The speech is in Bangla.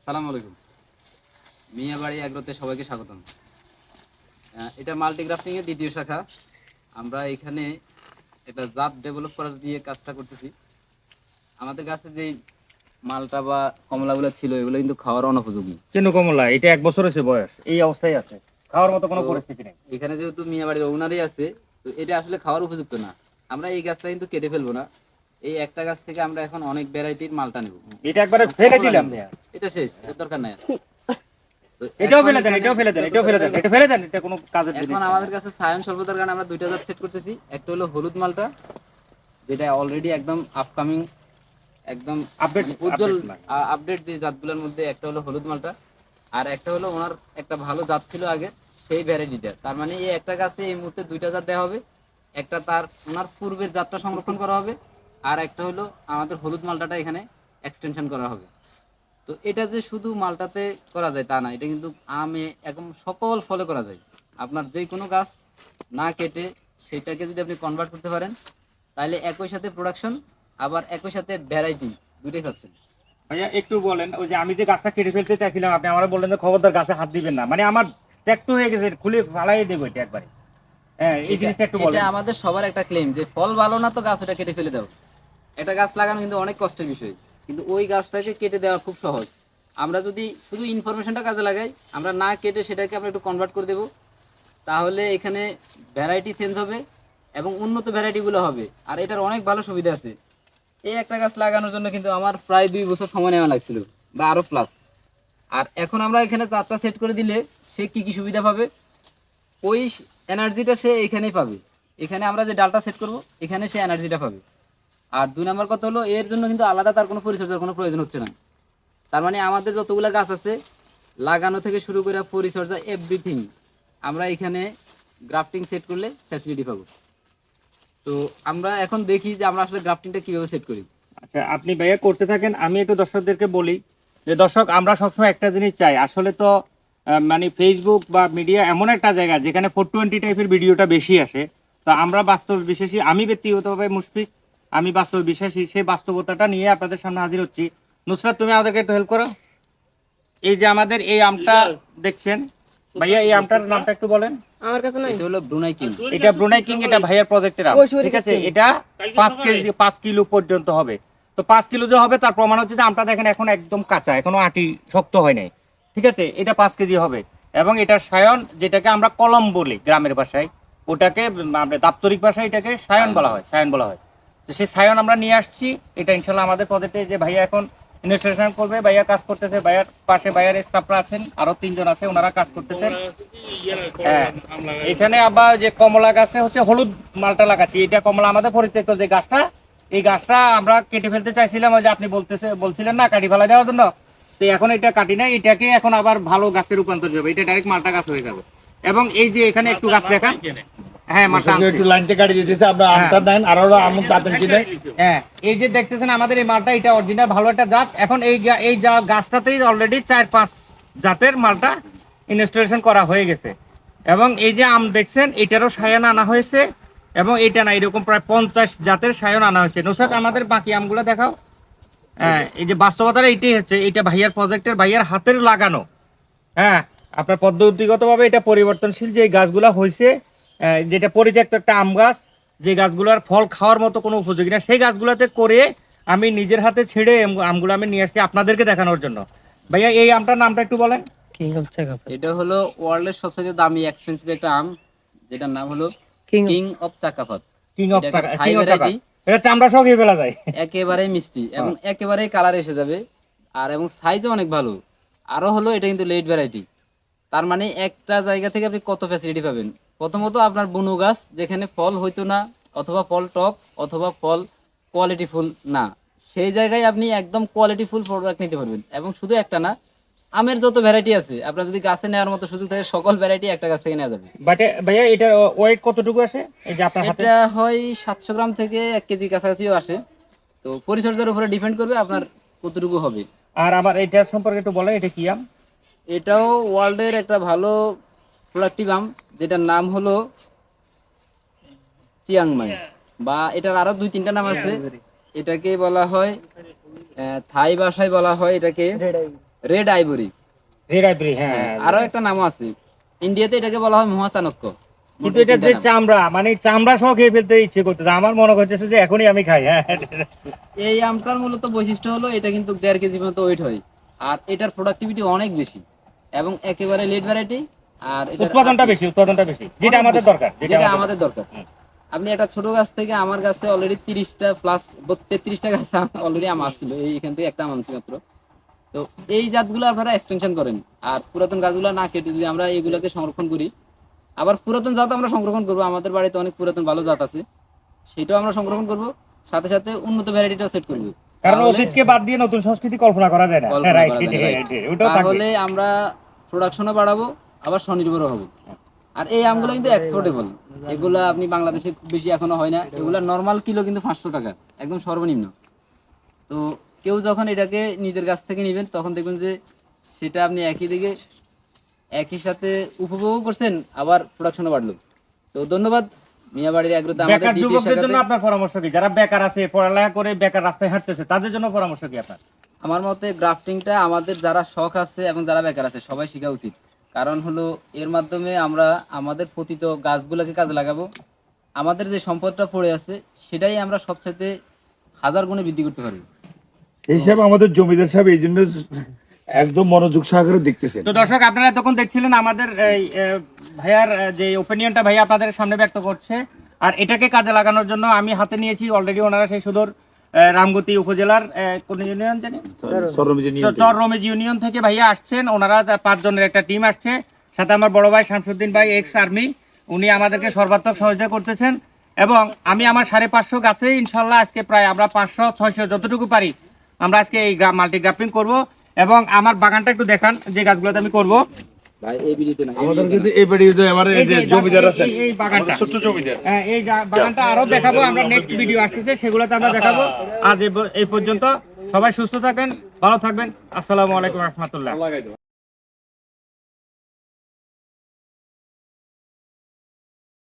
আসসালামু আলাইকুম। সবাইকে স্বাগতম। এটা মাল্টিগ্রাফটিং এর দ্বিতীয় শাখা। আমরা এখানে এটা জাত ডেভেলপ করার দিয়ে কাজটা করতেছি। আমাদের কাছে যে মালটা বা কমলাগুলো ছিল এগুলো কিন্তু খাওয়ার অনুপযোগী। কেন কমলা? এটা এক বছর হয়েছে বয়স। এই অবস্থায় আছে। খাওয়ার মতো কোনো পরিস্থিতি নেই। এখানে যেহেতু মিয়াবাড়ির ওনারই আছে তো এটা আসলে খাওয়ার উপযুক্ত না। আমরা এই গাছটা কিন্তু কেটে ফেলব না। এই একটা গাছ থেকে আমরা এখন অনেক ভ্যারাইটির মালটা নেব। এটা একবারে ফেলে দিলাম। এটা শেষ এর দরকার নাই এটাও ফেলে দেন এটাও ফেলে দেন এটাও ফেলে দেন এটা ফেলে দেন এটা কোনো কাজের জিনিস এখন আমাদের কাছে সায়ন সর্বতার কারণে আমরা দুইটা জাত সেট করতেছি। একটা হলো হলুদ মালটা যেটা অলরেডি একদম আপকামিং একদম মানে উজ্জ্বল আপডেট যে জাতগুলোর মধ্যে একটা হলো হলুদ মালটা আর একটা হলো ওনার একটা ভালো জাত ছিল আগে সেই ভ্যারাইটিটা। তার মানে এই একটা গাছে এই মুহূর্তে দুইটা জাত দেওয়া হবে একটা তার ওনার পূর্বের জাতটা সংরক্ষণ করা হবে আর একটা হলো আমাদের হলুদ মালটাটা এখানে এক্সটেনশন করা হবে। তো এটা যে শুধু মালটাতে করা যায় তা না এটা কিন্তু আমে একদম সকল ফলে করা যায়। আপনার যে কোনো গাছ না কেটে সেটাকে যদি আপনি কনভার্ট করতে পারেন তাহলে একই সাথে প্রোডাকশন আবার একই সাথে ভ্যারাইটি দুটোই পাচ্ছেন। ভাইয়া একটু বলেন ওই যে আমি যে গাছটা কেটে ফেলতে চাইছিলাম আপনি আমার বললেন যে খবরদার গাছে হাত দিবেন না। মানে আমার ট্যাক্টু হয়ে গেছে খুলে ফালাই দেবো এটা একবারে। হ্যাঁ এই জিনিসটা একটু বলেন। এটা আমাদের সবার একটা ক্লেম যে ফল ভালো না তো গাছ ওটা কেটে ফেলে দাও। একটা গাছ লাগানো কিন্তু অনেক কষ্টের বিষয়। কিন্তু ওই গাছটাকে কেটে দেওয়া খুব সহজ। আমরা যদি শুধু ইনফরমেশনটা কাজে লাগাই, আমরা না কেটে সেটাকে আমরা একটু কনভার্ট করে দেব। তাহলে এখানে ভ্যারাইটি চেঞ্জ হবে এবং উন্নত ভ্যারাইটিগুলো হবে। আর এটার অনেক ভালো সুবিধা আছে। এই একটা গাছ লাগানোর জন্য কিন্তু আমার প্রায় দুই বছর সময় নেওয়া লাগছিল, বা আরও প্লাস আর এখন আমরা এখানে চারটা সেট করে দিলে সে কি কি সুবিধা পাবে? ওই এনার্জিটা সে এখানেই পাবে। এখানে আমরা যে ডালটা সেট করব, এখানে সে এনার্জিটা পাবে। আর দুই নম্বর কথা হলো, এর জন্য কিন্তু আলাদা তার কোনো পরিচর্যার কোনো প্রয়োজন হচ্ছে না। তার মানে আমাদের যতগুলো গাছ আছে, লাগানো থেকে শুরু করে পরিচর্যা এভরিথিং আমরা এখানে গ্রাফটিং সেট করলে ফ্যাসিলিটি পাবো। তো আমরা এখন দেখি যে আমরা আসলে গ্রাফটিংটা কীভাবে সেট করি। আচ্ছা আপনি ভাইয়া করতে থাকেন, আমি একটু দর্শকদেরকে বলি যে, দর্শক, আমরা সবসময় একটা জিনিস চাই। আসলে তো মানে ফেসবুক বা মিডিয়া এমন একটা জায়গা যেখানে ফোর টোয়েন্টি টাইপের ভিডিওটা বেশি আসে। তো আমরা বাস্তব বিশেষই আমি ব্যক্তিগতভাবে মুশফিক আমি বাস্তব বিশ্বাসী সেই বাস্তবতাটা নিয়ে আপনাদের সামনে হাজির হচ্ছি। নুসরাত তুমি আমাদেরকে একটু হেল্প করো। এই যে আমাদের এই আমটা দেখছেন? ভাইয়া এই আমটার নামটা একটু বলেন। আমার কাছে নাই। এটা হলো ব্রুনাই কিং এটা ব্রুনাই কিং এটা ভাইয়ার প্রজেক্টের আম। ঠিক আছে? এটা পাঁচ কেজি পাঁচ কিলো পর্যন্ত হবে। তো পাঁচ কিলো যে হবে তার প্রমাণ হচ্ছে যে আমটা দেখেন এখন একদম কাঁচা এখনও আটি শক্ত হয় নাই। ঠিক আছে? এটা পাঁচ কেজি হবে। এবং এটা সায়ন যেটাকে আমরা কলম বলি গ্রামের ভাষায় ওটাকে আমরা দাপ্তরিক ভাষায় এটাকে সায়ন বলা হয় সায়ন বলা হয়। তো সেই সায়ন আমরা নিয়ে আসছি। এটা ইনশাল্লাহ আমাদের প্রজেক্টে যে ভাইয়া এখন ইনস্টলেশন করবে, ভাইয়া কাজ করতেছে, ভাইয়ার পাশে ভাইয়ার স্টাফরা আছেন, আরও তিনজন আছে, ওনারা কাজ করতেছেন। হ্যাঁ এখানে আবার যে কমলা গাছে হচ্ছে হলুদ মালটা লাগাচ্ছি। এটা কমলা আমাদের পরিত্যক্ত যে গাছটা, এই গাছটা আমরা কেটে ফেলতে চাইছিলাম যে আপনি বলতেছে, বলছিলেন না কাটি ফেলা দেওয়ার জন্য। তো এখন এটা কাটি না এটাকে এখন আবার ভালো গাছে রূপান্তর যাবে এটা ডাইরেক্ট মালটা গাছ হয়ে যাবে। এবং এই যে এখানে একটু গাছ দেখান। হ্যাঁ। একটু লাইনটা কাটি দিতেছে আমরা আমটা দেন আর আমন তাতেন চিনে হ্যাঁ এই যে দেখতেছেন আমাদের এই মালটা এটা অরিজিনাল ভালো একটা জাত। এখন এই এই যা গাছটাতেই অলরেডি চার পাঁচ জাতের মালটা ইনস্টলেশন করা হয়ে গেছে। এবং এই যে আম দেখছেন এটারও সায়ান আনা হয়েছে এবং এটা না এরকম প্রায় পঞ্চাশ জাতের সায়ন আনা হয়েছে। নুসাদ আমাদের বাকি আমগুলো দেখাও। হ্যাঁ এই যে বাস্তবতাটা এইটাই হচ্ছে এটা ভাইয়ার প্রজেক্টের ভাইয়ার হাতের লাগানো। হ্যাঁ আপনার পদ্ধতিগতভাবে এটা পরিবর্তনশীল যে গাছগুলা হয়েছে যেটা পরিত্যক্ত একটা আম গাছ যে গাছগুলোর ফল খাওয়ার মতো কোনো উপযোগী না। সেই গাছগুলোতে করে আমি নিজের হাতে ছেড়ে আম- আমগুলো আমি নিয়ে আসছি আপনাদেরকে দেখানোর জন্য। ভাইয়া এই আমটার নামটা একটু বলেন। কিং অফ চাকা এটা হলো ওয়ার্ল্ডের সবথেকে দামি এক্সপেন্সিভ একটা আম যেটার নাম হলো king king of চাকাপাত king of চাকা কিং অফ চাকা এটা চামড়া সহ খেয়ে ফেলা যায়। একেবারে মিষ্টি এবং একেবারে কালার এসে যাবে। আর এবং সাইজও অনেক ভালো। আরও হলো এটা কিন্তু লেট ভ্যারাইটি তার মানে একটা জায়গা থেকে আপনি কত ফ্যাসিলিটি পাবেন? প্রথমত আপনার বনু গাছ যেখানে ফল হইতো না অথবা ফল টক অথবা ফল কোয়ালিটি ফুল না। সেই জায়গায় আপনি একদম কোয়ালিটি ফুল প্রোডাক্ট নিতে পারবেন। এবং শুধু একটা না আমের যত ভ্যারাইটি আছে আপনার যদি গাছে নেওয়ার মতো সুযোগ থাকে সকল ভ্যারাইটি একটা গাছ থেকে নেওয়া যাবে। বাট ভাইয়া এটার ওয়েট কতটুকু আসে? এই যে আপনার হাতে? এটা হয় সাতশো গ্রাম থেকে এক কেজি কাছাকাছিও আসে। তো পরিচর্যার উপরে ডিপেন্ড করবে আপনার কতটুকু হবে। আর আবার এটার সম্পর্কে একটু বলেন এটা কি আম? এটাও ওয়ার্ল্ডের একটা ভালো আম যেটার নাম হলো চিয়াংমাই। বা এটার আরও দুই তিনটা নাম আছে। এটাকে বলা হয় থাই ভাষায় বলা হয় এটাকে রেড আইভরি রেড হ্যাঁ আরও একটা নামও আছে। ইন্ডিয়াতে এটাকে বলা হয় মহাচাণক্য। কিন্তু এটা যে চামড়া মানে চামড়া সহ খেয়ে ফেলতে ইচ্ছে করতেছে। আমার মনে হচ্ছে যে এখনই আমি খাই হ্যাঁ। এই আমটার মূলত বৈশিষ্ট্য হলো এটা কিন্তু দেড় কেজি মতো ওয়েট হয়। আর এটার প্রোডাক্টিভিটি অনেক বেশি। এবং একেবারে লেট ভ্যারাইটি আর উৎপাদনটা বেশি উৎপাদনটা বেশি। যেটা আমাদের দরকার যেটা আমাদের দরকার। আপনি একটা ছোট গাছ থেকে আমার গাছে অলরেডি তিরিশটা প্লাস তেত্রিশটা গাছ অলরেডি আম আসছিল এই এখান থেকে একটা আম আনছি মাত্র। তো এই জাতগুলো আপনারা এক্সটেনশন করেন। আর পুরাতন গাছগুলো না কেটে যদি আমরা এইগুলোকে সংরক্ষণ করি আবার পুরাতন জাত আমরা সংরক্ষণ করব। আমাদের বাড়িতে অনেক পুরাতন ভালো জাত আছে সেটাও আমরা সংরক্ষণ করব। সাথে সাথে উন্নত ভ্যারাইটিটাও সেট করব। কারণ অতীতকে বাদ দিয়ে নতুন সংস্কৃতি কল্পনা করা যায় না। তাহলে আমরা প্রোডাকশনও বাড়াবো আবার স্বনির্ভরও হব। আর এই আমগুলো কিন্তু এক্সপোর্টেবল এগুলো আপনি বাংলাদেশে খুব বেশি এখনও হয় না। এগুলো নর্মাল কিলো কিন্তু পাঁচশো টাকা একদম সর্বনিম্ন। তো কেউ যখন এটাকে নিজের কাছ থেকে নেবেন তখন দেখবেন যে সেটা আপনি একই দিকে একই সাথে উপভোগ করছেন আবার প্রোডাকশনও বাড়লো। তো ধন্যবাদ। মিয়াবাড়ির এগ্রোতে আমাদের যুবকদের জন্য আপনার পরামর্শ কি? যারা বেকার আছে পড়ালেখা করে বেকার রাস্তায় হাঁটতেছে তাদের জন্য পরামর্শ কি আপনার? আমার মতে গ্রাফটিংটা আমাদের যারা শখ আছে এবং যারা বেকার আছে সবাই শেখা উচিত। কারণ হলো এর মাধ্যমে আমরা আমাদের পতিত গাছগুলোকে কাজে লাগাবো। আমাদের যে সম্পদটা পড়ে আছে সেটাই আমরা সবসাথে হাজার গুণে বৃদ্ধি করতে পারি। এই হিসাবে আমাদের জমিদার সাহেব এই জন্য একদম মনোযোগ সহকারে দেখতেছেন। তো দর্শক আপনারা এতক্ষণ দেখছিলেন আমাদের এই ভাইয়ার যে ওপিনিয়নটা ভাইয়া আপনাদের সামনে ব্যক্ত করছে। আর এটাকে কাজে লাগানোর জন্য আমি হাতে নিয়েছি অলরেডি ওনারা সেই সুদূর রামগতি উপজেলার কোন ইউনিয়ন জানি? চর রমেজ ইউনিয়ন থেকে। ভাইয়া আসছেন। ওনারা পাঁচজনের একটা টিম আসছে। সাথে আমার বড় ভাই শামসুদ্দিন ভাই এক্স আর্মি উনি আমাদেরকে সর্বাত্মক সহযোগিতা করতেছেন। এবং আমি আমার সাড়ে পাঁচশো গাছে ইনশাল্লাহ আজকে প্রায় আমরা পাঁচশো ছয়শো যতটুকু পারি আমরা আজকে এই মাল্টি গ্রাফটিং করব। এবং আমার বাগানটা একটু দেখান যে গাছগুলোতে আমি করব। ভাই এই ভিডিওতে না আমাদের কিন্তু এই বাড়ি এবার এই যে জমিদার আছেন। এই- এই বাগানটা। ছোট্ট জমিদার হ্যাঁ, এই বাগানটা আরও দেখাবো আমরা নেক্সট ভিডিও আসতেছে সেগুলোতে আমরা দেখাবো। আজ এই পর্যন্ত সবাই সুস্থ থাকেন ভালো থাকবেন। আসসালামু আলাইকুম রহমতুল্লাহ।